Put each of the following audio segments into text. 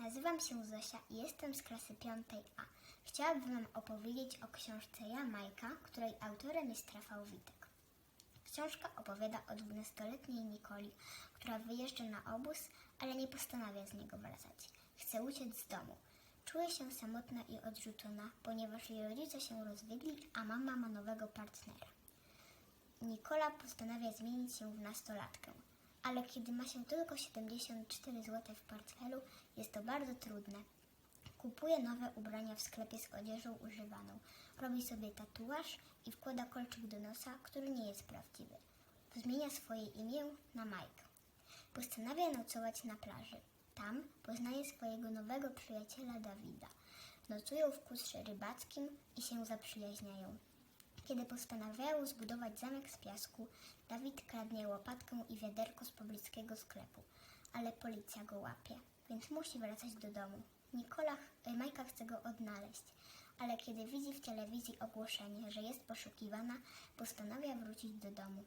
Nazywam się Zosia i jestem z klasy 5A. Chciałabym Wam opowiedzieć o książce Ja Majka, której autorem jest Rafał Witek. Książka opowiada o 12-letniej Nikoli, która wyjeżdża na obóz, ale nie postanawia z niego wracać. Chce uciec z domu. Czuje się samotna i odrzucona, ponieważ jej rodzice się rozwiedli, a mama ma nowego partnera. Nikola postanawia zmienić się w nastolatkę, ale kiedy ma się tylko 74 zł w portfelu, jest to bardzo trudne. Kupuje nowe ubrania w sklepie z odzieżą używaną, robi sobie tatuaż i wkłada kolczyk do nosa, który nie jest prawdziwy. Zmienia swoje imię na Mike. Postanawia nocować na plaży. Tam poznaje swojego nowego przyjaciela Dawida. Nocują w kustrze rybackim i się zaprzyjaźniają. Kiedy postanawiają zbudować zamek z piasku, Dawid kradnie łopatkę i wiaderko z pobliskiego sklepu, ale policja go łapie, więc musi wracać do domu. Nikola, e, Majka chce go odnaleźć, ale kiedy widzi w telewizji ogłoszenie, że jest poszukiwana, postanawia wrócić do domu.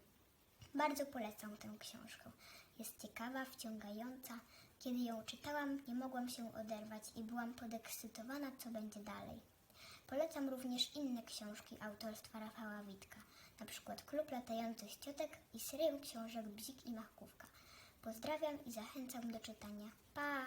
Bardzo polecam tę książkę. Jest ciekawa, wciągająca. Kiedy ją czytałam, nie mogłam się oderwać i byłam podekscytowana, co będzie dalej. Polecam również inne książki autorstwa Rafała Witka, przykład Klub Latających Ciotek i serię książek Bzik i Machówka. Pozdrawiam i zachęcam do czytania. Pa!